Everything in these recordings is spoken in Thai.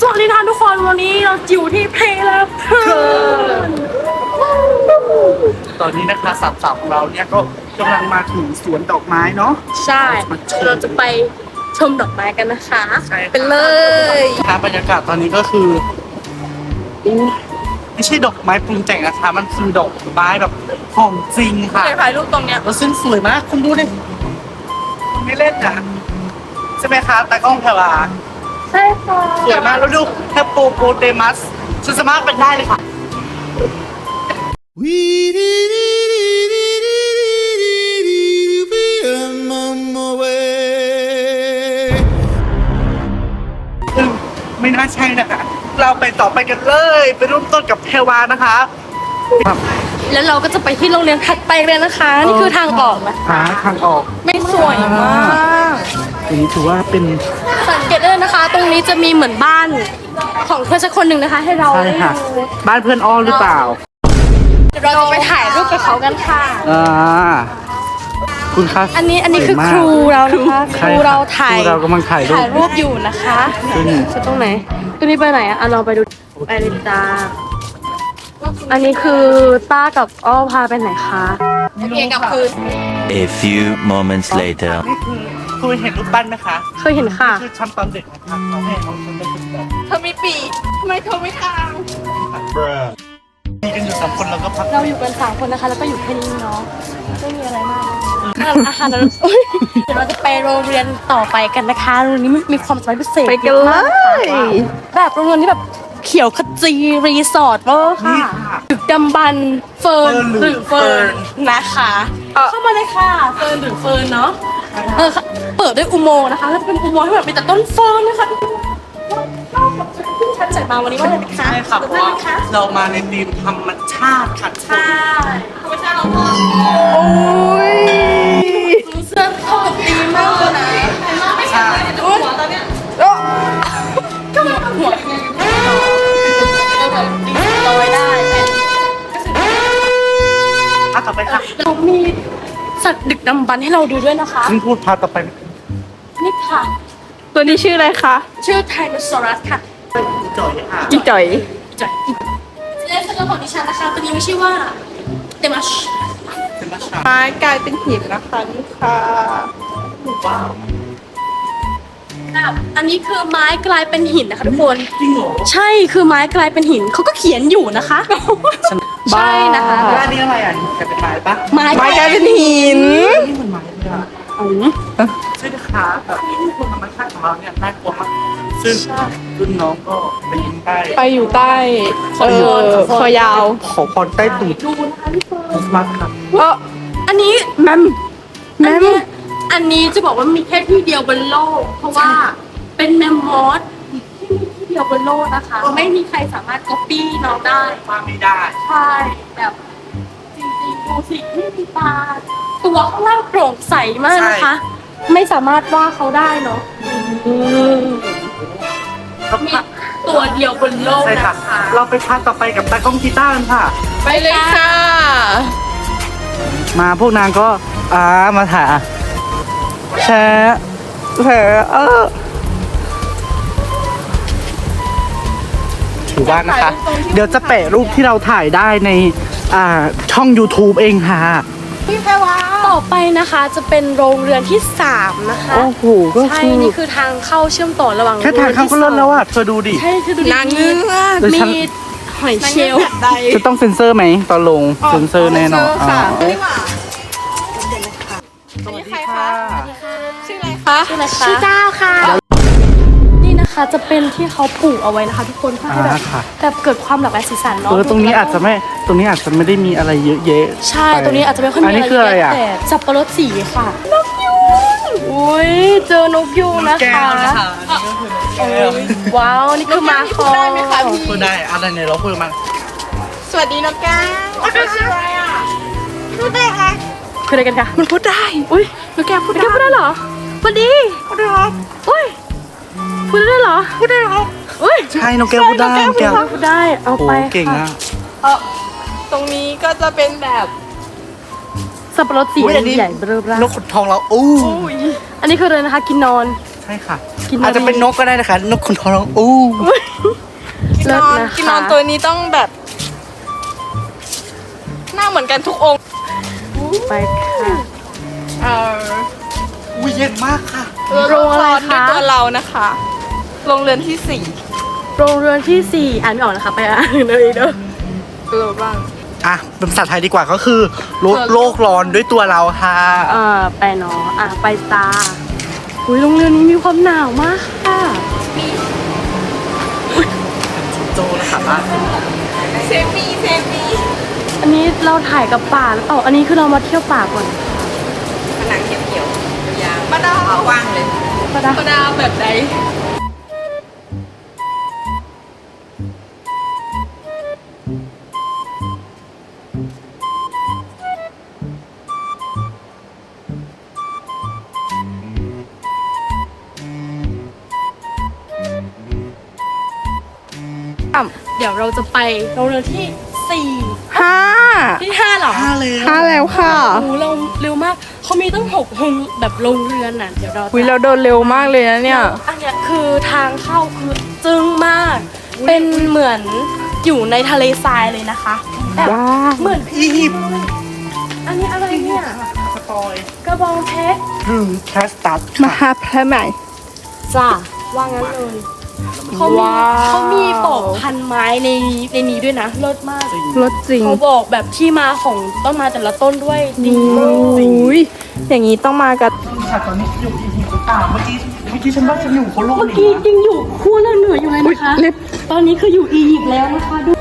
สวัสดีท่านทุกคนวันนี้เราอยู่ที่เพลแล้วเพลินตอนนี้นะคะสามสาวของเราเนี่ยก็กำลังมาถึงสวนดอกไม้เนาะ ใช่เราจะไปชมดอกไม้กันนะคะใช่ค่ะเป็นเลยค่ะบรรยากาศตอนนี้ก็คืออู้ไม่ใช่ดอกไม้ปรุงแต่งนะคะ มันคือดอกไม้แบบของจริงค่ะเดี๋ยวถ่ายรูปตรงเนี้ยแล้วซึ่งสวยมากคุณดูดิไม่เล่นอะใช่ไหมคะตากล้องแพรวา ใช่ค่ะสวยมากแล้วดูแคปโปโปเตมัสฉันสามารถเป็นได้เลยค่ะซึ่งไม่น่าใช่นะคะ เราไปต่อไปกันเลย ไปร่วมต้นกับแพรวานะคะครับแล้วเราก็จะไปที่โรงเรียนถัดไปเลยนะคะ นี่คือทางออกนะหาทางออก ไม่สวยมาก อันนี้ถือว่าเป็นสังเกตได้เลยนะคะ ตรงนี้จะมีเหมือนบ้านของเพื่อนสักคนหนึ่งนะคะ ให้เราใช่ได้ค่ะ ดูบ้านเพื่อนอ้อหรือเปล่าเดี๋ยวเราจะไปถ่ายรูปกับเขากันค่ะ อ่าคุณคะอันนี้อันนี้คือสวยคมากรูเรานะคะคใช่รูค่ะเราถ่ายครูเรากำลังถ่ายรูปถ่ายรูปอยู่นะคะซึ่งจะตรงไหนตัวนี้ไปไหนอะอะเราไปดูไปเลยจ้าอันนี้คือต้ากับอ้อพาไปไหนคะเกียกับคือ A few moments later. นี่ คือคุณเห็นรูปปั้นไหมคะเคยเห็นค่ะคือชั้นตอนเด็กนะคะเขาให้เอาชั้นไปเป็นแบบ เธอมีปีทำไมเธอไม่ทางมีกันอยู่สามคนแล้วก็พักเราอยู่กันสามคนนะคะ แล้วก็อยู่แค่นี้เนาะไม่มีอะไรมากอาหารนั้นอุ๊ยเดี๋ยวเราจะไปโรงเรียนต่อไปกันนะคะโรงเรียนนี้มีความสามารถพิเศษไปกันเลยแบบโรงเรียนที่แบบเขียวขจีรีสอร์ทเวอร์ค่ะนี่ค่ะ ดึกดำบรรพ์เฟิร์นเฟิร์นหหรืรืออเฟิร์นเฟิร์นนะคะ เข้ามาเลยค่ะ เฟิร์นหรือเฟิร์นเนาะ เออค่ะเปิดด้วยอุโมงค์นะคะแล้วจะเป็นอุโมงค์ที่แบบมีแต่ต้นเฟิร์นนะคะทุกคนชอบกับที่ฉันใส่มาวันนี้ว่าอะไรนะคะใช่ค่ะเพตื่นราะเต้นว่าไหมคะเรามาในธีมธรรมชาติค่ะใช่ธรรมชาติเราก็โอ้ยเสื้อเข้ากับธีมมากเลยนะใช่หัวตอนเนี้ยก็มาหัวแบบดีลอยได้อะต่อไปค่ะเรามี สัตว์ดึกดำบรรพ์ให้เราดูด้วยนะคะ ซึ่งพูดพาต่อไป นี่ค่ะ ตัวนี้ชื่ออะไรคะชื่อไทโนซอรัสค่ะจ่อยค่ะจิจ่อยจ่อยและสำหรับของดิฉันนะคะตัวนี้มีชื่อว่าเดมัชเป็นนักชาไม้กลายเป็นหินนะคะนี่ค่ะว้าวอันนี้คือไม้กลายเป็นหินนะคะทุกคนจริงเหรอใช่คือไม้กลายเป็นหินเขาก็เขียนอยู่นะคะ ใช่นะคะแล้วอันนี้อะไรอะจะเป็นไม้ปะไม้ไม้กลายเป็นหินนี่มันไม้เลยอะใช่นะคะแบบนี่คือธรรมชาติของเราเนี่ยน่ากลัวมากซึ่งรุ่นน้องก็ไปยิงใต้ไปอยู่ใต้เออคอยาว ขอพรใต้ตูดดูนะคะพี่เฟิร์นสมาร์ทครับเอออันนี้แมมแมอันมนี้อันนี้จะบอกว่ามีแค่ที่เดียวบนโลก เพราะว่าเป็นแมมมอสที่มีที่ เดียวบนโลกนะคะ ไม่มีใครสามารถก๊อปปี้น้องได้มาไม่ได้ ใช่แบบจริงๆดูสิไม่มีตาตัวข้างล่างโปร่งใสมากนะคะ ไม่สามารถว่าเขาได้เนาะแล้วมีค่ะตัวเดียวบนโลกใช่นะค่ะคะ เราไปพาต่อไปกับตากล้องกีตาร์กันค่ะ ไปเลยค่ะ มาพวกนางก็อ่ามาถ่ายอะแชร์แชร์เออ ถือว่านะคะ เดี๋ยวจะแปะรูปที่เราถ่ายได้ในอ่าช่อง YouTube เองค่ะต่อไปนะคะจะเป็นโรงเรือนที่ 3 นะคะโอ้โหก็ใช่คือนี่คือทางเข้าเชื่อมต่อระหว่างแค่ทางเข้าก็เลิศแล้วอะเธอดูดิใช่คือดูดินางเงือกเดี๋ยวมีฉันหอยเชลล์ใดจะต้องเซ็นเซอร์ไหมตอนลงเซ็นเซอร์แน่นอนค่ะอ๋ออันนี้ใครคะชื่ออะไรคะชื่ออะไรคะชื่อเจ้าค่ะ นี่นะคะ จะเป็นที่เขาปลูกเอาไว้นะคะ ทุกคนเพื่อให้แบบอ่าค่ะ แบบเกิดความหลากหลายสีสันเนาะเออตรงนี้อาจจะไม่ตรงนี้อาจจะไม่ได้มีอะไรเยอะแยะใช่ตรงนี้อาจจะไม่ค่อยมีอันนี้คืออะไรอะ แต่สับปะรดสีค่ะนกยูงอุ้ยเจอนกยูงนะคะโอ้ยว้าว นี่คือมาคอได้ไหมคะพี่ พูดได้อะไรเนี่ยเราพูดมาสวัสดีน้องแก้วชื่ออะไรอะพูดได้ไหมคืออะไรกันคะมันพูดได้ อุ้ยนกแก้วพูดได้พูดได้เหรอสวัสดีพูดได้ครับอุ้ย พูดได้เหรอพูดได้ครับอุ้ยใช่น้องแก้วพูดได้น้องแก้วพูดได้เอาโอ้ไปเก่งค่ะนะเออตรงนี้ก็จะเป็นแบบสับปะรดสีอุ๊ยอันนี้ ใหญ่เบ้อร่านกขุนทองเราอู้อันนี้คืออะไรนะคะ กินนอน ใช่ค่ะ กินนมอาจจะเป็นนกก็ได้นะคะ นกขนทองอู้กินเลินศอนนะคะ กินนอนตัวนี้ต้องแบบ หน้าเหมือนกันทุกองค์ไปค่ะ เอออุ้ยเย็นมากค่ะ โรงอะไรคลอดด้วยคะตัวเรานะคะ โรงเรือนที่สี่โรงเรือนที่สี่อ่านไม่ออกนะคะไปอ่านเลยเด้อเออบ้าง อะเป็นภาษาไทยดีกว่าก็คือลดโลกร้อนด้วยตัวเราค่ะ เออไปเนาะอะไปตาอุ้ยโรงเรือนนี้มีความหนาวมากค่ะโจนะคะบ้านเซฟีเซฟีอันนี้เราถ่ายกับป่าหรือเปล่าอันนี้คือเรามาเที่ยวป่าก่อนผนังเขียวๆยาวๆป้าดาวว่างเลยป่าดาป้าดาวแบบไหน เดี๋ยวเราจะไปโรงเรือนที่สี่ห้าที่ห้าเหรอห้าเลยห้าแล้วค่ะโอ้โหเราเร็วมากเขามีตั้งหกโรงแบบโรงเรือนน่ะเดี๋ยวเราจะวิเราเดินเร็วมากเลยนะเนี่ย อันเนี้ยคือทางเข้าคือจึ้งมาก เป็นเหมือนอยู่ในทะเลทรายเลยนะคะแบบว้าวเหมือนอียิปต์อันนี้อะไรเนี่ยสปอยกระบองเพชรหรือแคสตัสมาค่ะหาพระใหม่จ้าว่างั้นเลย เขามีว้าว เขามีปอกพันไม้ในในนี้ด้วยนะเลิศมากรถจริงเขาบอกแบบที่มาของต้นไม้แต่ละต้นด้วยดีโอ้ยอย่างนี้ต้องมากับค่ะตอนนี้อยู่อียิปต์หรือเปล่าเมื่อกี้เมื่อกี้ฉันว่าฉันอยู่เขาโลกเมื่อเหนืกี้อยังอยู่ขั้วเหนืออยู่เลยนะคะ เล็บตอนนี้คืออยู่อียิปต์แล้วนะคะดู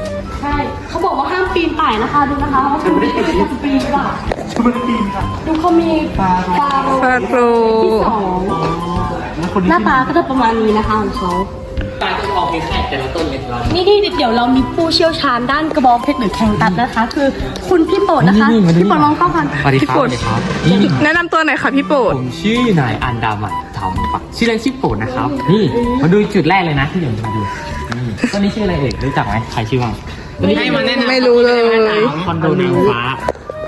ใช่เขาบอกว่าห้ามปีนป่ายนะคะดูนะคะว่าคุณไม่ได้จะปีนหรือเปล่าฉันไม่ได้ปีนค่ะดูเขามีปลาฟาโรที่สองแล้วคนหนี้น้าตาก็จะประมาณนี้นะคะของเขา ตายก็จะออกเป็นแค่แต่ละต้นเลยเรานี่นี่เดี๋ยวเรามีผู้เชี่ยวชาญด้านกระบองเพชรหรือแข่งตัดนะคะ คือคุณพี่โปรดนะคะพี่โปรดลองเข้ากันสวัสดีครับสวัสดีครับนี่แนะนำตัวหน่อยค่ะพี่โปรดผมชื่อนายอันดามันทำปักชื่อเล่นชื่อโปรดนะครับ นี่มาดูจุดแรกเลยนะที่เดี๋ยวมาดูนี่ต้นนี้ชื่ออะไรเอ่ยรู้จักไหมใครชื่อบ้างต้นนี้ให้มาแนะนำไม่รู้เลย คอนโดนางฟ้า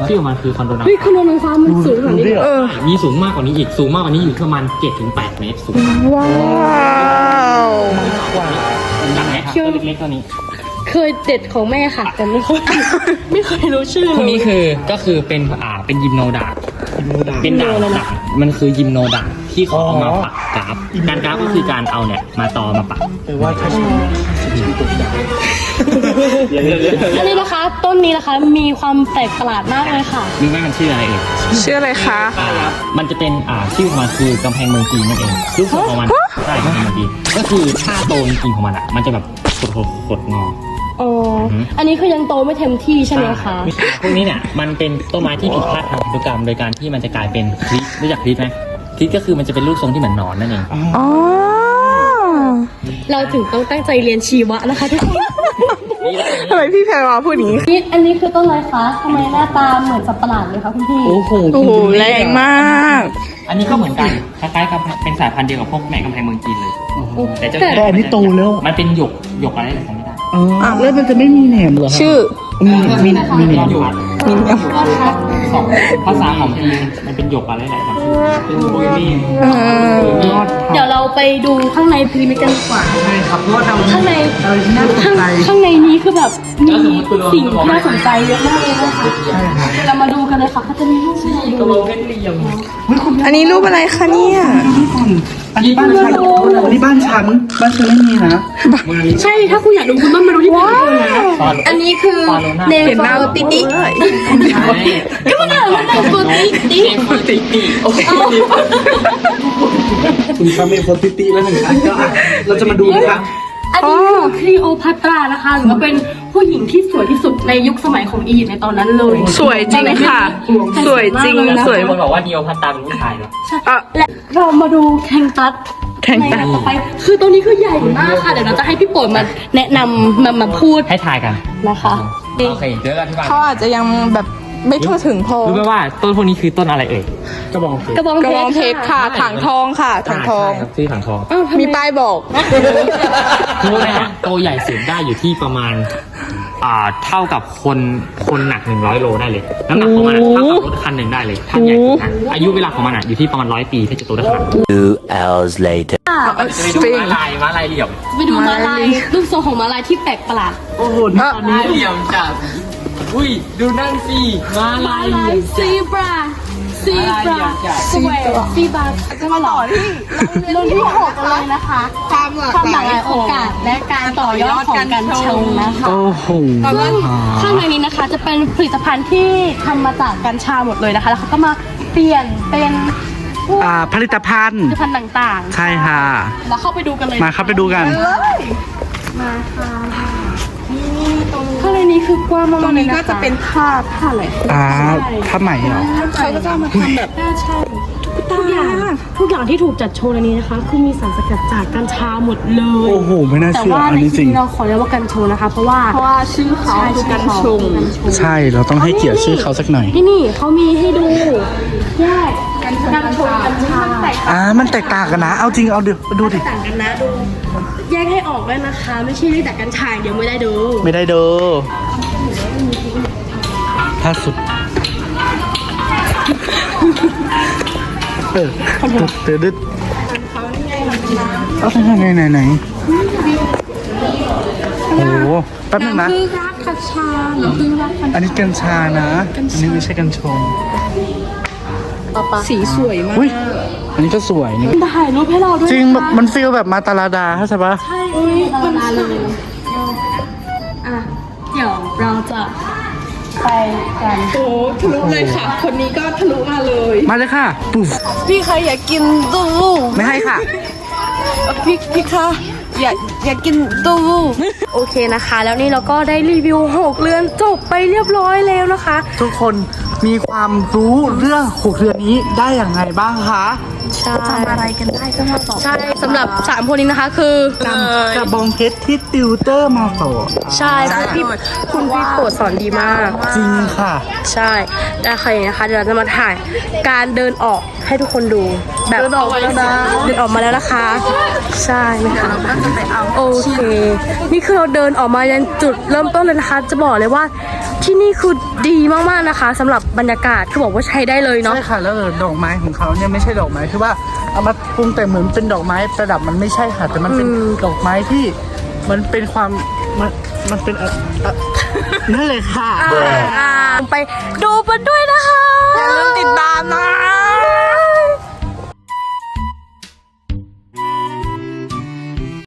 ชื่อของมันคือคอนโดนางเฮ้ยฟ้าคุณนนท์ฟ้ามันสูงขนาดนี้เออมีสูงมากกว่านี้อีกสูงมากกว่านี้อยู่ประมาณ7ถึง8เมตรสูงว้าวจักไหมครับต้นเล็กๆตัวนี้ เคยเด็ดของแม่ค่ะ แต่ไม่เคยไม่เคยรู้ชื่อพวกเลนี้ยคือก็คือเป็นอ่าเป็นยิมโนดาบเป็นดาบดาบมันคือยิมโนดาบที่เขาเอามาปักกราฟการกราฟก็คือการเอาเนี่ยมาต่อมาปักแต่ว่าถ้าชื่อชื่อตัว ใหญ่อันนี้นะคะต้นนี้นะคะมีความแปลกประหลาดมากเลยค่ะ รู้ไหมมันชื่ออะไรเอ่ยชื่ออะไรคะอ่ามันจะเป็นอ่าชื่อของมันคือกำแพงเมืองจีนนั่นเองรูปทรงของมันใช่กำแพงเมืองจีนก็คือถ้าโตจริงๆของมันอะ มันจะแบบกดๆกดงอ อ๋ออืมอันนี้คือยังโตไม่เต็มที่ใช่ไหมคะ พวกนี้เนี่ยมันเป็นต้นไม้ที่ผิดพลาดทางพันธุกรรม โดยการที่มันจะกลายเป็นคลิปรู้จักคลิปไหมคลิปก็คือมันจะเป็นรูปทรงที่เหมือนหนอนนั่นเอง อ๋อ เราถึงต้องตั้งใจเรียนชีวะนะคะทุกคนทำไมพี่แพรวาพูดอย่างนี้นี่อันนี้คือต้นอะไรคะทำไมหน้าตาเหมือนสัตว์ประหลาดเลยคะคุณพี่ โอ้โหโอ้โหแรงมาก อันนี้ก็เหมือนกันคล้ายๆกับเป็นสายพันธุ์เดียวกับพวกแม่กำแพงเมืองจีนเลย แต่เจ้าแต่อันนี้โตแล้ว มันเป็นหยกหยกอะไรจำไม่ได้อ๋อแล้วมันจะไม่มีแหนมเหรอชื่อมีมีมีแหนมหย กสองภาษาของจีนมันเป็นหยกอะไรหลายๆคำเป็นโบยมี่เออเดี๋ยวเราไปดูข้างในพีระมิดกันดีกว่า ใช่ครับเพราะว่าเราข้างในอะไรที่น่าสนข้างใจข้างในนี้คือแบบมีสิ่งที่น่าสนใจเยอะมากเลยนะคะเรามาดูกันเลยค่ะเขาจะมีรูปให้เราดูอันนี้รูปอะไรคะเนี่ย อันนี้บ้านฉันอันนี้บ้านฉันบ้านฉันไม่มีนะใช่ ถ้าคุณอยากดูคุณต้องมาดูที่พีระมิดนะอันนี้คือเนฟาติติก็มันอ่านว่าเป็นตัวติ๊กติ๊กคุณทำเป็นคนติติแล้วหนึ่งอันก็อะเราจะมาดูนะครับ อันนี้คือคลีโอพัตรานะคะหรือว่าเป็นผู้หญิงที่สวยที่สุดในยุคสมัยของอียิปต์ในตอนนั้นเลยสวยจริงค่ะ สวยจริงสวยคนบอกว่าเดียวพันตาเป็นผู้ชายเหรออะและเรามาดูแข่งตัดแข่งตัดในต่อไป คือตัวนี้คือใหญ่มากค่ะ เดี๋ยวเราจะให้พี่โปรดมาแนะนำมามาพูดให้ทายกันนะคะโอเคเดี๋ยวเราอธิบายเขาอาจจะยังแบบ ไม่ทั่วถึงพอรู้ไหมว่าต้นพวกนี้คือต้นอะไรเอ่ยกระบองเพชรกระบองกระบองเพชรค่ะถังทองค่ะถังทองใช่ครับชื่อถังทองอ้าวทำไมีป้ายบอกรู้ไหมฮะโตใหญ่สุดได้อยู่ที่ประมาณอ่าเท่ากับคนคนหนัก100โลได้เลยน้ำหนักของมันอะเท่ากับรถคันหนึ่งได้เลยถ้าใหญ่สุดนะอายุเวลาของมันอะอยู่ที่ประมาณร้อยปีถ้าจะโตได้ขนาดนั้น Two hours later. จะไปดูม้าลายม้าลายเหลี่ยม ไปดูมาลายรูปทรงของมาลายที่แปลกประหลาดโอ้โหม้าลายเหลี่ยมจ้ะ อุ้ย ดูนั่นสิม้าลายเหลี่ยมซีบราซีบราสวยซีบราจะมาต่อที่รุ่นที่หกกันเลยนะคะความหลากความหหลาลากหลายยขโอองกาสและการต่อยอดของการชงนะคะ โอ้โห ซึ่งข้างในนี้นะคะจะเป็นผลิตภัณฑ์ที่ทำมาจากกัญชาหมดเลยนะคะ แล้วเขาก็มาเปลี่ยนเป็นพวกอ่า ผลิตภัณฑ์ผลิตภัณฑ์ต่างๆใช่ค่ะ แล้วเข้าไปดูกันเลยมาครับไปดูกันมาค่ะข้างในนี้คือกว้างมากตรงๆเลยนี้นะคะก็จะเป็นผ้าผ้าอะไรอ่าผ้าไหมเหรอเขาก็จะเอามาทำแบบน่าใช่ทุกอย่างทุกอย่างที่ถูกจัดโชว์ในนี้นะคะ คือมีสารสกัดจากกัญชาหมดเลยโอ้โหไม่น่าแต่เชื่อว่าอันในนี้จที่ริงนี้เราขอเรียกว่ากัญชงนะคะ เพราะว่าเพราะว่าชื่อเขาคือกันชงใช่เราต้องให้เกียรติชื่อเขาสักหน่อยนี่นี่เขามีให้ดูแยก กัญชงกัญชาอ่ามันแตกต่างกันนะ เอาจริงเอาดิดูดิ ต่างกันนะดู แยกให้ออกด้วยนะคะ ไม่ใช่เรียกแต่กัญชาอย่างเดียวไม่ได้ดูไม่ได้เด้อถ้าสุดเออเดือดดึดเอาไหนไหนไหนโอ้โหแป๊บนึงนะคือรักกัญชาหรือคือรักกัญอันนี้กัญชานะ อันนี้ไม่ใช่กัญชง สีสวยมากอุ้ยอันนี้ก็สวยนี่ถ่ายรูปให้เราด้วยจริงนะคะมันฟีลแบบมาตาลาดาเข้าใจปะใช่อุ้ยมันมาเลยอะเดี๋ยวเราจะไปกันโอ้ทะลุเลยค่ะ คนนี้ก็ทะลุมาเลย มาเลยค่ะปุ๊บพี่คะอยากกินตู้ไม่ให้ค่ะพี่พี่คะอยากอยากกินตู้โอเคนะคะ แล้วนี่เราก็ได้รีวิวหกเรือนจบไปเรียบร้อยแล้วนะคะ ทุกคน มีความรู้เรื่องหกเดือนนี้ได้อย่างไรบ้างคะ ใช่ทำอะไรกันได้ก็มาตอบใช่สำหรับสามคนนี้นะคะ คือจำกระบองเพชรที่ติวเตอร์มาสอนใช่คุณพี่คุณพี่โปรดสอนดีมาก จริงค่ะ ใช่แล้วใครนะคะเดี๋ยวเราจะมาถ่ายการเดินออกให้ทุกคนดูแบบเดินออกมาแล้วนะ เดินออกมาแล้วนะคะ ใช่ไหมคะโอเค นี่คือเราเดินออกมายันจุดเริ่มต้นเลยนะคะ จะบอกเลยว่าที่นี่คือดีมากๆนะคะสำหรับบรรยากาศคือบอกว่าใช้ได้เลยเนาะ ใช่ค่ะ แล้วดอกไม้ของเขาเนี่ยไม่ใช่ดอกไม้ที่ว่าเอามาปรุงแต่งเหมือนเป็นดอกไม้ประดับมันไม่ใช่ค่ะแต่มันเป็นอืมดอกไม้ที่มันเป็นความมันมันเป็นอะอะนั่นเลยค่ะ อ่าไปดูมันด้วยนะคะ อย่าลืมติดตามนะ